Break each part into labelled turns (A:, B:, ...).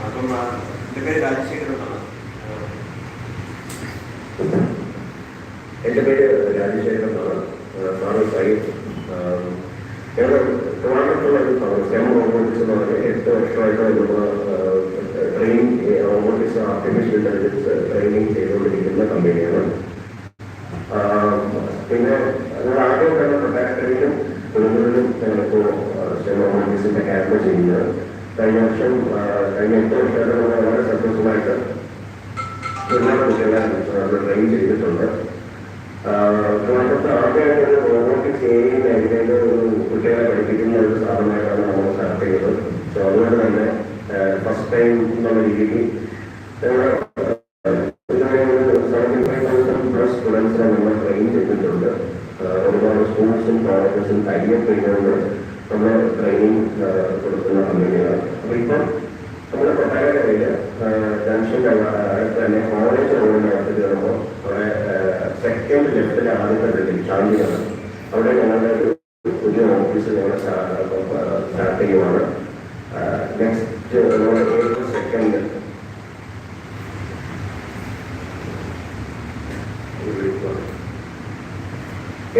A: അപ്പം ആ, എന്റെ പേര് രാജശേഖരൻ എന്നാണ്
B: സയ്യിദ് ഞങ്ങൾ ട്രിവാൻഡ്രത്തുള്ള ഒരു സ്റ്റെം റോബോട്ടിക്സ് എന്ന് പറഞ്ഞാൽ എട്ട് വർഷമായിട്ട് നമ്മൾ training robotics artificial intelligence training ചെയ്തുകൊണ്ടിരിക്കുന്ന കമ്പനിയാണ്. പിന്നെ ഞങ്ങൾ ആദ്യം തന്നെ പ്രൊട്ടാക്ടറിയിലും കുടുംബത്തിലും ഞങ്ങളിപ്പോൾ റോബോട്ടിക്സിന്റെ ക്യാമ്പ് ചെയ്യുന്നത്. കഴിഞ്ഞ വർഷം കഴിഞ്ഞ എട്ട് വർഷമായിട്ട് വളരെ സക്സസ്ഫുൾ ആയിട്ട് ഒരുപാട് കുട്ടികളെ ട്രെയിൻ ചെയ്തിട്ടുണ്ട്. ട്രിവാൻഡ്രത്ത് ആദ്യമായിട്ട് ഒരു റോബോട്ടിക്സ് ഏരിയ ഒരു കുട്ടികളെ പഠിപ്പിക്കുന്ന ഒരു സ്ഥാപനമായിട്ടാണ് നമ്മൾ സ്റ്റാർട്ട് ചെയ്തത് സോ അതുകൊണ്ട് തന്നെ ഫസ്റ്റ് ടൈം എന്നുള്ള പ്ലസ് സ്റ്റുഡൻസിനെ ട്രെയിൻ ചെയ്തിട്ടുണ്ട് ഒരുപാട് സ്കൂൾസും കോളേജസും ടൈപ്പ് ചെയ്തുകൊണ്ട് നമ്മൾ ട്രെയിനിങ് കൊടുക്കുന്ന കമ്പനിയാണ് അപ്പോൾ ഇപ്പം നമ്മുടെ കൊട്ടാരക്കരയിൽ ജംഗ്ഷന്റെ അടുത്ത് തന്നെ കോളേജ് റോഡിന്റെ അടുത്ത് കയറുമ്പോൾ അവിടെ സെക്കൻഡ് ലെഫ്റ്റിലെ ആദ്യത്തെ ബിൽഡിംഗ് ശാന്തിയാണ് അവിടെ ഞങ്ങളുടെ പുതിയ ഓഫീസ് ഞങ്ങൾ start next April second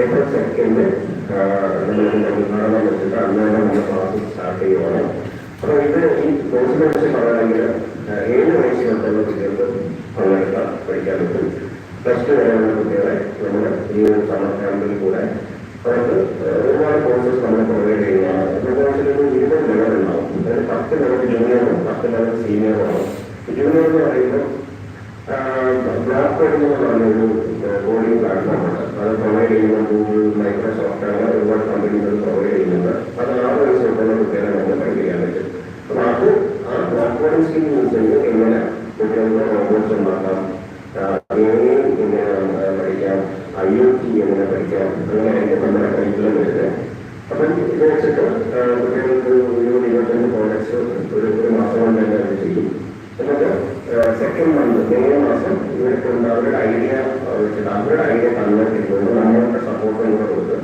B: April second ഉദ്ഘാടനം വെച്ചിട്ട് അന്ന് തന്നെ നമ്മുടെ ക്ലാസ് സ്റ്റാർട്ട് ചെയ്യുവാണ്. അപ്പോൾ ഇത് ഈ കോഴ്സിനെ കുറിച്ച് പറയുകയാണെങ്കിൽ ഏഴ് വയസ്സ് തൊട്ടുള്ള കുട്ടികൾക്ക് പങ്കെടുക്കാം പഠിക്കാൻ പറ്റും. പ്ലസ് ടു വരെയുള്ള കുട്ടികളെ നമ്മൾ ഈ ഒരു സമ്മർ ക്യാമ്പിൽ കൂടെ അവർക്ക് ഒരുപാട് കോഴ്സസ് നമ്മൾ പ്രൊവൈഡ് ചെയ്യുന്നതാണ്. ഒരു കോഴ്സിൽ ഒരു ഇരുപത് ലെവൽ ഉണ്ടാവും. അതായത് പത്ത് ലെവൽ ജൂനിയറും പത്ത് ലെവൽ സീനിയറുമാണ് ജൂനിയർ എന്ന് പറയുമ്പോൾ ബ്ലാക്ക് കോഡിംഗ് എന്ന് പറഞ്ഞൊരു കോഡിംഗ് പ്ലാറ്റ്ഫോമാണ് അത് പ്രൊവൈഡ് ചെയ്യുന്ന ഗൂഗിൾ മൈക്രോസോഫ്റ്റ് അങ്ങനെ ഒരുപാട് കമ്പനികൾ പ്രൊവൈഡ് ചെയ്യുന്നുണ്ട് അത് ആറ് വയസ്സ് തൊട്ടുള്ള കുട്ടികളെ നമുക്ക് പഠിപ്പിക്കാൻ പറ്റും അപ്പൊ അത് ആ ബ്ലാക്ക് കോഡിംഗ് സ്കിൽ യൂസ് ചെയ്ത് എങ്ങനെ കുട്ടികൾക്ക് റോബോട്ട്സ് ഉണ്ടാക്കാം എങ്ങനെ എങ്ങനെ പഠിക്കാം ഐ ഒ ടി എങ്ങനെ പഠിക്കാം അങ്ങനെയായിരിക്കും നമ്മുടെ കരിക്കുലം വരുന്നത് അപ്പം ഇത് വെച്ചിട്ട് കുട്ടികൾക്ക് ഒരു ഇരുപത്തഞ്ച് പ്രോജക്ട്സ് ഒരു ഒരു മാസം കൊണ്ട് തന്നെ അവർ ചെയ്യും എന്നിട്ട് സെക്കൻഡ് മന്ത് മെയ് മാസം ഇവർക്ക് ഉണ്ട് അവരുടെ ഐഡിയ വെച്ചിട്ട് അവരുടെ ഐഡിയ കൺവേർട്ട് ചെയ്തുകൊണ്ട് നമ്മളുടെ സപ്പോർട്ടും കൂടെ കൊടുത്ത്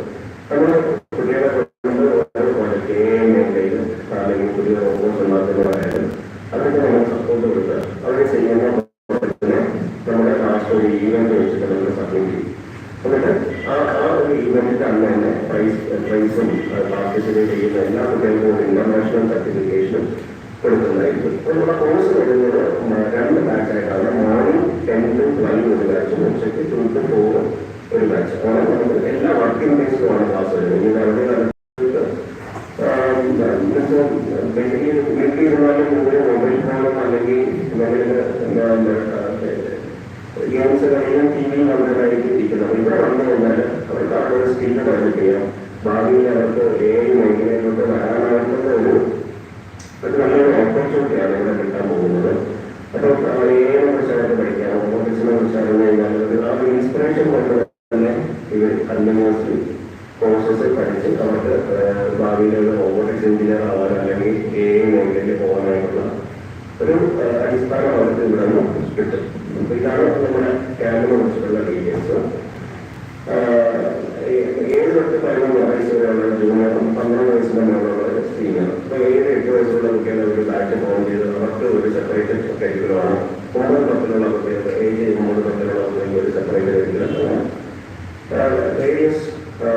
B: നമ്മൾ കുട്ടികളെ കൊണ്ട് ഓരോ പ്രോജക്റ്റ് ഏ മേഖലയിൽ അല്ലെങ്കിൽ പുതിയ റോബോട്ട്സ് ഉണ്ടാക്കുന്നവരായാലും അതൊക്കെ നമ്മൾ സപ്പോർട്ട് കൊടുത്ത് അവർ ചെയ്യുന്ന പ്രോജക്റ്റിനെ നമ്മുടെ ലാസ്റ്റ് ഒരു ഈവന്റ് ചെയ്യും എന്നിട്ട് ആ ആ ഒരു ഈവന്റിന്റെ അന്ന് തന്നെ പ്രൈസ് പ്രൈസും പാർട്ടിസിപ്പേറ്റ് ചെയ്യുന്ന എല്ലാ കുട്ടികൾക്കും ഇന്റർനാഷണൽ സർട്ടിഫിക്കേഷനും കൊടുക്കുന്നതായിരിക്കും. നമ്മുടെ കോഴ്സ് വരുന്നത് രണ്ട് ബാച്ചായിട്ടാണ് മോർണിംഗ് ടെൻ ടു ട്വൽവ് ഒരു ബാച്ചും ഉച്ചയ്ക്ക് ടു ടു ഫോർ ഒരു ബാച്ച് അങ്ങനെ നമുക്ക് എല്ലാ വർക്കിംഗ് ഡേയ്സിലുമാണ് ക്ലാസ് വരുന്നത് ഇനി ഇരുന്നാലും ഒരു മൊബൈൽ ഫോണും അല്ലെങ്കിൽ ഗെയിംസ് കളിയും ടി വി കണ്ടതായിരിക്കും ഇരിക്കുന്നത് അപ്പോൾ ഇവിടെ വന്നു കഴിഞ്ഞാൽ അവർക്ക് ആ ഒരു സ്കില്ല് ഡെവലപ്പ് ചെയ്യാം. ഭാവിയിൽ അവർക്ക് ഏത് മേഖലയിലോട്ട് വരാനായിട്ടുള്ള ഒരു ഒരു നല്ലൊരു ഓപ്പർച്യൂണിറ്റിയാണ് ഇവിടെ കിട്ടാൻ പോകുന്നത്. അപ്പോൾ ഏതിനെ കുറിച്ചായിട്ട് പഠിക്കാം. റോബോട്ടിക്സിനെ കുറിച്ച് അറിഞ്ഞു കഴിഞ്ഞാൽ ആ ഒരു ഇൻസ്പിറേഷൻ കൊണ്ട് തന്നെ ഇവർ കണ്ടിന്യൂസ്ലി കോഴ്സസ് പഠിച്ച് അവർക്ക് ഭാവിയിൽ ഒരു റോബോട്ടിക്സ് എഞ്ചിനീയർ ആവാൻ അല്ലെങ്കിൽ ഏ മേഖലയിൽ പോകാനായിട്ടുള്ള ഒരു അടിസ്ഥാനം അവർക്ക് ഇവിടെ നിന്ന് കിട്ടും അപ്പോൾ ഇതാണ് നമ്മുടെ ക്യാമ്പിനെ കുറിച്ചിട്ടുള്ള ഡീറ്റെയിൽസ് ഏഴ് തൊട്ട് പതിനൊന്ന് വയസ്സ് വരെയുള്ള ജൂനിയറും പന്ത്രണ്ട് വയസ്സിന്റെ മുകളിലുള്ള സീനിയർ അപ്പൊ ഏഴ് എട്ട് വയസ്സുള്ള കുട്ടികളെ ഒരു ബാറ്റ് ഫോൺ ചെയ്ത് അവർക്ക് ഒരു സെപ്പറേറ്റ് കരിക്കുലമാണ് ഒമ്പത് പത്തിലുള്ള കുട്ടികൾക്ക് ഏജ് ഒമ്പത് പത്തിലുള്ള കുട്ടികൾക്ക് ഒരു സെപ്പറേറ്റ് കരിക്കുലം വേരിയസ്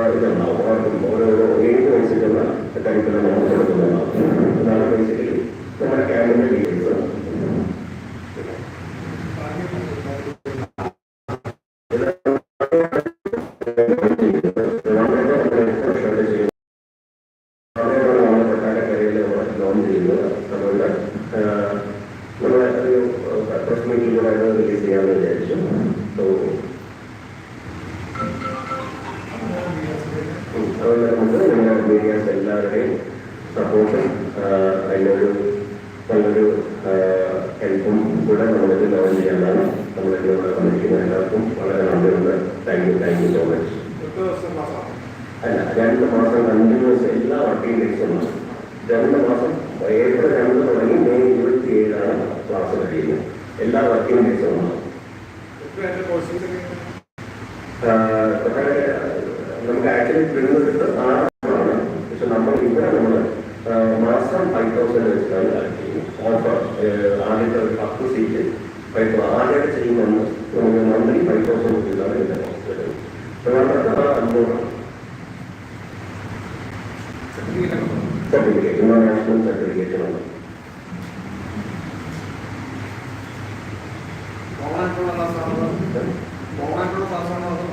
B: ഇതുണ്ടാവും. അവർക്കും ഓരോരോ ഏഴ് വയസ്സിലുള്ള കരിക്കുലം നമ്മൾ കൊടുക്കുന്നുണ്ടാവും അതാണ് ബേസിക്കലി നമ്മുടെ ക്യാമ്പിന്റെ ഡീറ്റെയിൽസ് ലോൺ അതിനൊരു നല്ലൊരു ഹെൽപ്പും കൂടെ നമ്മളിത് ലോൺ ചെയ്യാനാണ് നമ്മളിതിലൂടെ വന്നിരിക്കുന്ന എല്ലാവർക്കും വളരെ നന്ദിയുണ്ട് thank you thank you so much അല്ല രണ്ട് മാസം കണ്ടിന്യൂസ് എല്ലാ വർക്കിംഗ് ഡേയ്സും രണ്ട് മാസം ഏപ്രിൽ രണ്ട് തുടങ്ങി മെയ് ഇരുപത്തി ഏഴാണ് ക്ലാസ് കഴിയുന്നത്. എല്ലാ വർക്കിംഗ് ഡേയ്സും നമുക്ക് ആക്ച്വലി വരുന്നത് ആറാണ് പക്ഷെ നമ്മൾ ഇവിടെ നമ്മൾ മാസം ഫൈവ് തൗസൻഡ് വെച്ചിട്ടാണ് ഓഫർ ആദ്യത്തെ ഒരു പത്ത് സീറ്റ് ഫൈവ് ചെയ്യുമെന്ന് മന്ത്രി പരിപോഷണം റുപ്പീസാണ് ഇതിന്റെ വരുന്നത് ട്രിവാൻഡ്രത്ത് അഞ്ഞൂറ് സർട്ടിഫിക്കറ്റ് ഇന്റർനാഷണൽ സർട്ടിഫിക്കറ്റ് ഉണ്ട്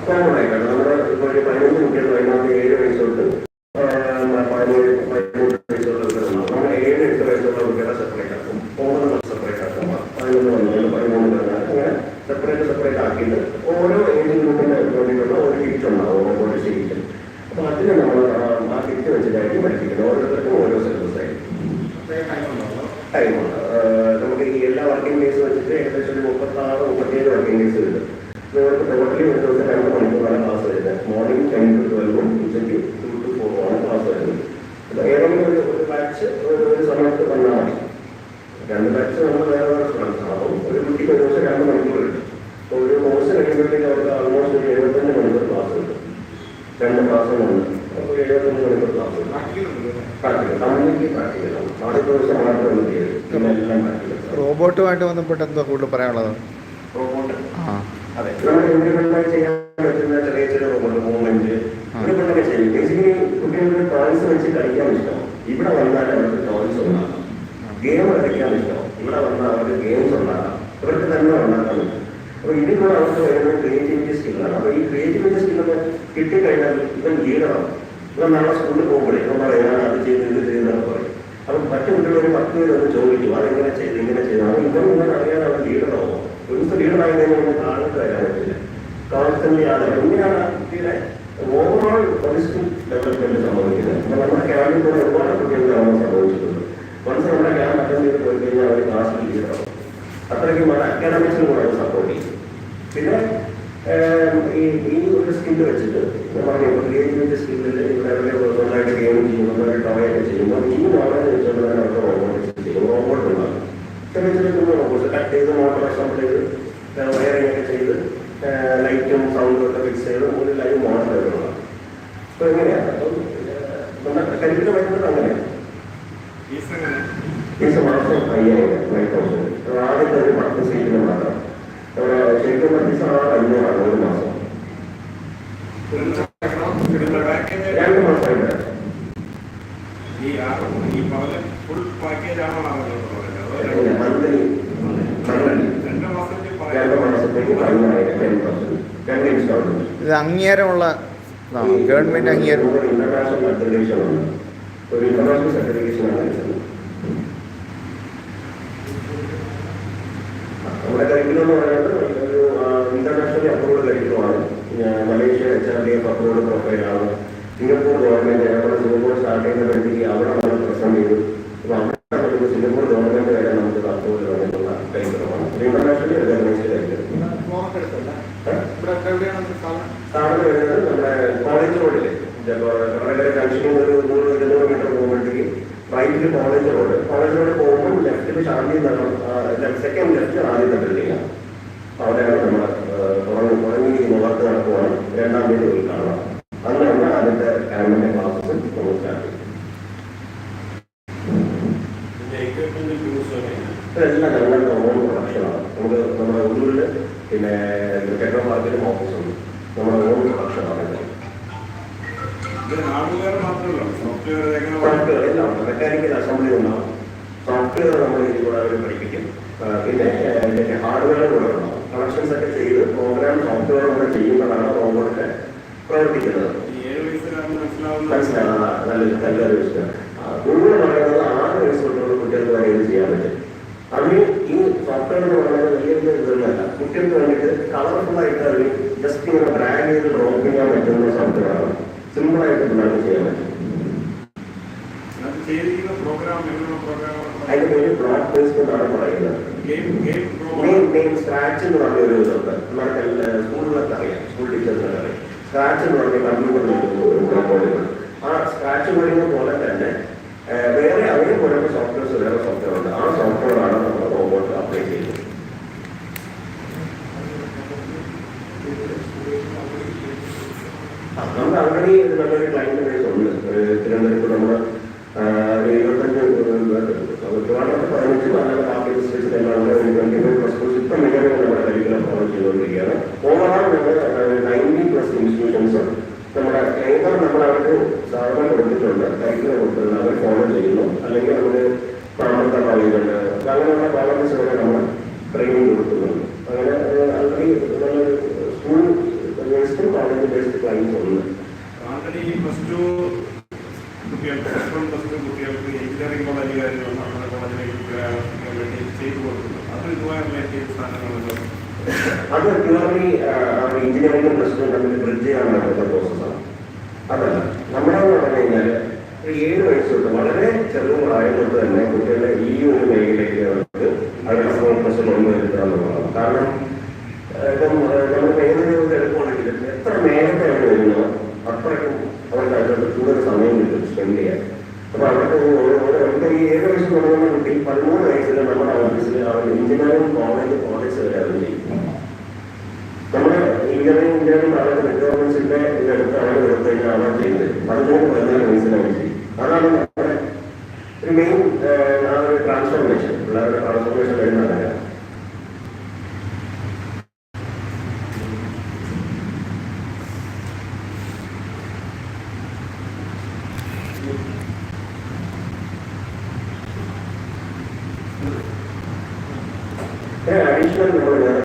B: കോമൺ ആയിട്ടാണ് നമ്മുടെ ഇപ്പോൾ ഒരു പതിനഞ്ച് കുട്ടികൾ വൈകുന്നേരം ഏഴ് വയസ്സ് തൊട്ട് ആഹ് പതിനേഴ് പതിമൂന്ന് വയസ്സ് തൊട്ട് കുട്ടികളുണ്ടാവും. നമ്മൾ ഏഴ് എട്ട് വയസ്സുള്ള കുട്ടികളെ സെപ്പറേറ്റ് ആക്കും പോകുന്നത് സെപ്പറേറ്റ് ആക്കും പതിനൊന്ന് പതിനൊന്ന് പതിമൂന്ന് പതിനാല് അങ്ങനെ സെപ്പറേറ്റ് സെപ്പറേറ്റ് ആക്കിയിട്ട് ഓരോ ഏജ് വേണ്ടിയിട്ടുള്ള ഒരു കിറ്റ് ഉണ്ടാവും ഓരോ സീറ്റ് അപ്പോൾ അതിന് നമ്മൾ ആ കിറ്റ് വെച്ചിട്ടായിരിക്കും പഠിപ്പിക്കുന്നത്. ഓരോ സിലബസ് ആയിരിക്കും ടൈമുണ്ട് നമുക്ക് ഈ എല്ലാ വർക്കിംഗ് ഡേയ്സ് വെച്ചിട്ട് ഏകദേശം ഒരു മുപ്പത്താറ് മുപ്പത്തിയേഴ് വർക്കിംഗ് ഡേയ്സ് ഉണ്ട് നിങ്ങൾക്ക് ടോട്ടലി ഒരു ദിവസം രണ്ട് മണിക്കൂറാണ് ക്ലാസ് വരുന്നത് മോർണിംഗ് ടെൻ ടു ട്വൽവും ഉച്ചയ്ക്ക് ടു ടു ഫോറുമാണ് ക്ലാസ് വരുന്നത് അപ്പോൾ ഏതെങ്കിലും ഒരു ഒരു ബാച്ച് ഒരു ഒരു സമയത്ത് വന്നാൽ മതി രണ്ട് ബാച്ച് നമ്മൾ വേറെ വേറെ സ്റ്റുഡൻസ് ആണ് അപ്പം ഒരു കുട്ടിക്ക് ഒരു ദിവസം രണ്ട് മണിക്കൂർ കിട്ടും അപ്പോൾ ഒരു കോഴ്സ് കഴിയുമ്പോഴത്തേക്ക് അവർക്ക് ആൾമോസ്റ്റ് ഒരു എഴുപത്തഞ്ച് മണിക്കൂർ ക്ലാസ് കിട്ടും രണ്ട് മാസം കൊണ്ട് അപ്പോൾ എഴുപത്തഞ്ച് മണിക്കൂർ ക്ലാസ് കിട്ടും പ്രാക്ടിക്കൽ കമ്മ്യൂണിറ്റി പ്രാക്ടിക്കലാണ് ആദ്യത്തെ ദിവസം മാത്രമേ ചെയ്യും പിന്നെ എല്ലാം പ്രാക്ടിക്കൽ
C: റോബോട്ടുമായിട്ട് ബന്ധപ്പെട്ട് എന്തോ കൂടുതൽ പറയാനുള്ളത്
A: റോബോട്ട്
C: ആ
A: അതെ
B: നമ്മൾ ചെയ്യാൻ പറ്റുന്ന ചെറിയ ചെറിയ മൂവ്മെന്റ് ഇൻഡിപെൻഡന്റ് ചെയ്യും. ബേസിക്കലി കുട്ടികൾക്ക് ടോയ്സ് വെച്ച് കളിക്കാൻ ഇഷ്ടം. ഇവിടെ വന്നാൽ അവർക്ക് ടോയ്സ് ഉണ്ടാക്കാം ഗെയിം കളിക്കാൻ ഇഷ്ടം. ഇവിടെ വന്നാൽ അവർക്ക് ഗെയിംസ് ഉണ്ടാക്കാം ഇവർക്ക് തന്നെ ഉണ്ടാക്കാൻ അപ്പോൾ ഇതിലൂടെ അവർക്ക് വരുന്ന ക്രിയേറ്റിവിറ്റി സ്കില്ലാണ് അപ്പോൾ ഈ ക്രിയേറ്റിവിറ്റി സ്കില്ലൊക്കെ കിട്ടിക്കഴിഞ്ഞാൽ ഇവൻ ലീഡറാണ് ഇവൻ നാളെ സ്കൂളിൽ പോകുമ്പോഴേ ഇവൻ പറയും ഞാൻ അത് ചെയ്ത് ഇത് ചെയ്തെന്നൊക്കെ പറയും. അപ്പം മറ്റു കുട്ടികൾ ഒരു പത്ത് പേര് ഒന്ന് ചോദിക്കും അതെങ്ങനെ ചെയ്ത്? ഇങ്ങനെ ചെയ്താൽ ഇവൻ ഇവൻ അറിയാൻ അവൻ ലീഡറാവും ഒരു ദിവസം ലീഡറായി കഴിഞ്ഞാൽ നമുക്ക് വരാൻ ഓവറോൾ ഹോളിസ്റ്റിക് ഡെവലപ്മെന്റ് സംഭവിക്കുന്നത്? നമ്മുടെ ക്യാമ്പിൽ കൂടെ ഒരുപാട് കുട്ടികൾക്കാണ് സംഭവിച്ചിട്ടുണ്ട്. വൺസ് നമ്മുടെ ക്യാമ്പ് അറ്റൻഡ് ചെയ്ത് പോയി കഴിഞ്ഞാൽ അവർ ക്ലാസ്സിൽ ലീഡറാവും അത്രയ്ക്കും സപ്പോർട്ട് പിന്നെ ഒരു സ്കില്ല് വെച്ചിട്ട് നമ്മുടെ സ്കില്ലിൽ ഇവിടെ എവിടെ നന്നായിട്ട് ഗെയിം ചെയ്യും നന്നായിട്ട് ടോയൊക്കെ ചെയ്യുമ്പോൾ ഈ നോളജ് വെച്ചുകൊണ്ട് തന്നെ അവർക്ക് റോബോട്ടിക്സ് ചെയ്യും റോബോട്ട് ഉണ്ടാകും. ചെറിയ ചെറിയ വയറിംഗ് ഒക്കെ ചെയ്ത് ലൈറ്റും സൗണ്ടും ഒക്കെ ഫിക്സ് ചെയ്ത് മുകളിൽ ലൈവ് മോഡൽ വരുന്നതാണ് അപ്പോൾ എങ്ങനെയാണ് അപ്പം നമ്മുടെ കരിക്കുലം വരുന്നത് അങ്ങനെയാണ് ഫീസ് മാസം അയ്യായിരം ഫൈവ് തൗസൻഡ് ആദ്യത്തെ ഒരു പത്ത് സീറ്റിന് മാത്രം ശരിക്കും ഫീസ് ആ അഞ്ഞൂറാണ് ഒരു മാസം രണ്ട് മാസമായിട്ട്
A: ഈ ആ- ഈ പറഞ്ഞ ഫുൾ പാക്കേജ് ആണോ
B: മന്ത്ലി മന്ത്ലി
A: രണ്ട് മാസത്തിൽ
B: രണ്ട് മാസത്തേക്ക് പതിനായിരം ടെൻ പെർസെന്റ് രണ്ട് ഇൻസ്റ്റാൾമെന്റ്
C: ഇത് അംഗീകാരമുള്ള ഇതാണ്. ഗവൺമെന്റ് അംഗീകാരം
B: ഇന്റർനാഷണൽ അക്രഡിറ്റേഷൻ ഉണ്ട് ഒരു ഇന്റർനാഷണൽ സർട്ടിഫിക്കേഷൻ ആണ് ലഭിച്ചത്. നമ്മുടെ കരിക്കുലം എന്ന് പറയുന്നത് internationally approved കരിക്കുലമാണ് Malaysia H R D F approved പ്രൊഫൈലാണ്. Singapore government നമ്മുടെ സിംഗപ്പൂർ സ്റ്റാർട്ട് ചെയ്യുന്നപ്പോഴത്തേക്ക് അവിടെ നമ്മൾ പ്രസന്റ് ചെയ്തു അവിടെ നമുക്ക് സിംഗപ്പൂർ ഗവൺമെന്റ് വരെ നമുക്ക് അപ്രൂവൽ വന്നിട്ടുള്ള കരിക്കുലമാണ് ഇന്റർനാഷണലി റെക്കഗ്നൈസ്ഡ് കരിക്കുലം സ്ഥാപനം വരുന്നത് നമ്മുടെ കോളേജ് റോഡിൽ വളരെ ജംഗ്ഷനിൽ ഒരു നൂറ് ഇരുന്നൂറ് മീറ്റർ പോകുമ്പോഴത്തേക്ക് റൈറ്റിൽ കോളേജ് റോഡ് കോളേജ് റോഡ് പോകുമ്പോൾ ലെഫ്റ്റിൽ ശാന്തി നഗർ സെക്കൻഡ് ലെഫ്റ്റ് ആദ്യത്തെ ബിൽഡിംഗാണ് അവിടെയാണ് നമ്മൾ തുടങ്ങി തുടങ്ങിയിരിക്കുന്ന വർക്ക് നടക്കുവാണ് രണ്ടാം തീയതി ഉദ്ഘാടനം അങ്ങനെയാണ് ആദ്യത്തെ ക്യാമ്പിന്റെ ക്ലാസ്സും നമ്മൾ സ്റ്റാർട്ട് ചെയ്യും ഇതെല്ലാം ഞങ്ങളുടെ ഓൺ പ്രൊഡക്ഷനാണ് നമുക്ക് നമ്മുടെ ഉള്ളിൽ പിന്നെ കെട്ടിട പാർക്കിലും ഓഫീസുണ്ട് നമ്മുടെ ഓൺ പ്രൊഡക്ഷനാണ് ഇത്
A: ഇത് ഹാർഡ്വെയർ മാത്രമല്ല സോഫ്റ്റ്വെയർ എങ്ങനെ
B: സോഫ്റ്റ്വെയർ എല്ലാം ഉണ്ട് മെക്കാനിക്കൽ അസംബ്ലി ഉണ്ടാവും സോഫ്റ്റ്വെയർ നമ്മൾ ഇതിലൂടെ അവർ പഠിപ്പിക്കും. പിന്നെ ഇതിന്റെ ഹാർഡ്വെയർ കൂടെ ഉണ്ടാവും കണക്ഷൻസ് ഒക്കെ ചെയ്ത് പ്രോഗ്രാം സോഫ്റ്റ്വെയർ കൂടെ ചെയ്യുമ്പോഴാണ് റോബോട്ട് പ്രവർത്തിക്കുന്നത്.
A: മനസ്സിലാവുന്ന
B: നല്ലൊരു നല്ലൊരു വിഷയം. ഗൂഗിൾ പറയുന്നത് ആറ് വയസ്സ് തൊട്ടുള്ള കുട്ടികൾക്ക് വരെ ഇത് ചെയ്യാൻ പറ്റും. അതിന് ഈ സോഫ്റ്റ്വെയർ എന്ന് പറയുന്നത് വലിയ ഇതൊന്നുമല്ല കുട്ടികൾക്ക് വേണ്ടിയിട്ട് കളർഫുൾ ആയിട്ട് അതിന് ജസ്റ്റ് ഇങ്ങനെ ഡ്രാഗ് ചെയ്ത് ഡ്രോപ്പ് ചെയ്യാൻ പറ്റുന്ന സോഫ്റ്റ്വെയറാണ് സിമ്പിൾ ആയിട്ട് പിള്ളേർക്ക് ചെയ്യാൻ പറ്റും
A: അത് ചെയ്തിരിക്കുന്ന പ്രോഗ്രാം എങ്ങനെ പ്രോഗ്രാം
B: അതിന്റെ പേര് ബ്ലോക്ക് ബേസ്ഡ് എന്നാണ് പറയുന്നത്. മെയിൻ മെയിൻ സ്ക്രാച്ച് എന്ന് പറഞ്ഞ ഒരു ഇതുണ്ട്. എല്ലാ സ്കൂളിലൊക്കെ അറിയാം. സ്കൂൾ ടീച്ചേഴ്സിനൊക്കെ അറിയാം. സ്ക്രാച്ച് എന്ന് പറഞ്ഞ കമ്പ്യൂട്ടറിൽ കോഡിംഗ് ആ സ്ക്രാച്ച് കോഡിംഗ് പോലെ തന്നെ ആ, വേറെ അതേപോലെ സോഫ്റ്റ്വെയർസ് വേറെ സോഫ്റ്റ്വെയർ ഉണ്ട് ആ സോഫ്റ്റ്വെയർ ആണ് നമ്മൾ റോബോട്ട് അപ്ലൈ ചെയ്യുന്നത് ആ, നമുക്ക് ആൾറെഡി നല്ലൊരു ക്ലൈന്റ് ബേസ് ഉണ്ട് ഒരു തിരുവനന്തപുരത്ത് നമ്മൾ എഴുപത്തഞ്ച് ട്രിവാൻഡ്രത്ത് പതിനഞ്ച് അല്ലാതെ ബാക്കി ഡിസ്ട്രിക്ട്സിൽ എല്ലാം കൂടെ ഒരു ട്വന്റി ഫൈവ് പ്ലസ് കോഴ്സ് ഇപ്പം മികവ് നമ്മുടെ കരിക്കുലം ഫോളോ ചെയ്തുകൊണ്ടിരിക്കുകയാണ്. ഓവറോൾ നമ്മൾ നയന്റി പ്ലസ് ഇൻസ്റ്റിറ്റ്യൂഷൻസ് നമ്മുടെ ഏതർ നമ്മൾ അവർക്ക് സാധനം കൊടുത്തിട്ടുണ്ട്. കൈകൾ കൊടുത്തിട്ടുണ്ട്. അവർ ഫോളോ ചെയ്യുന്നു. അല്ലെങ്കിൽ അവർ പ്രാമത്ത കോളേജുണ്ട് അങ്ങനെയുള്ള കോളേജസുകളെ നമ്മൾ ട്രെയിനിങ് കൊടുക്കുന്നുണ്ട്. അങ്ങനെ ആൾറെഡി നല്ലൊരു school based college based clients ഉണ്ട്.
A: ആൾറെഡി ടു കുട്ടികൾക്ക് പ്ലസ് വൺ പ്ലസ് ടു കുട്ടികൾക്ക് എഞ്ചിനീയറിംഗ് കോളേജുകാർ നമ്മുടെ കോളേജിലേക്ക് വേണ്ടി ചെയ്തു കൊടുക്കുന്നു. അത് ഇതുമായി വേണ്ടിയ സ്ഥാനങ്ങളുണ്ട്
B: അത് പ്യൂർലി എഞ്ചിനീയറിംഗ് പ്രശ്നം തമ്മിൽ ബ്രിഡ്ജ് ചെയ്യാൻ നടക്കുന്ന പ്രോസസ്സാണ് അതല്ല നമ്മുടെ എന്ന് പറഞ്ഞു കഴിഞ്ഞാൽ ഒരു ഏഴ് വയസ്സ് തൊട്ട് വളരെ ചെറുതായത് തൊട്ട് തന്നെ കുട്ടികളെ ഈ ഒരു മേഖലയിലേക്ക് അവർക്ക് അവരുടെ ഫോക്കസ് കൊണ്ടുവരുത്തുക എന്നുള്ളതാണ് കാരണം ഇപ്പം ആ, നമ്മൾ ഏതൊരു എളുപ്പമാണെങ്കിലും എത്ര നേരത്തെ അവർ വരുന്നോ അത്രയ്ക്കും അവർക്ക് അതിനകത്ത് കൂടുതൽ സമയം കിട്ടും സ്പെൻഡ് ചെയ്യാൻ അപ്പൊ അവർക്ക് അവർക്ക് ഈ ഏഴ് വയസ്സ് തുടങ്ങുന്ന കുട്ടി പതിമൂന്ന് വയസ്സിൽ നമ്മുടെ ഓഫീസിൽ അവർ എഞ്ചിനീയറിംഗ് കോളേജ് കോളേജ് വരെ അവർ ചെയ്യും നമ്മുടെ എഞ്ചിനീയറിംഗ് എഞ്ചിനീയറിംഗ് കോളേജ് റിക്വയർമെന്റ്സിന്റെ ഇതെടുത്ത് അവർ എടുത്തു കഴിഞ്ഞാൽ അവർ ചെയ്യുന്നത് പതിമൂന്ന് പതിനാല് വയസ്സിലാണ് ചെയ്യും അതാണ് നമ്മുടെ ഒരു മെയിൻ ആ ഒരു ട്രാൻസ്ഫോർമേഷൻ പിള്ളേരുടെ ട്രാൻസ്ഫോർമേഷൻ വരുന്ന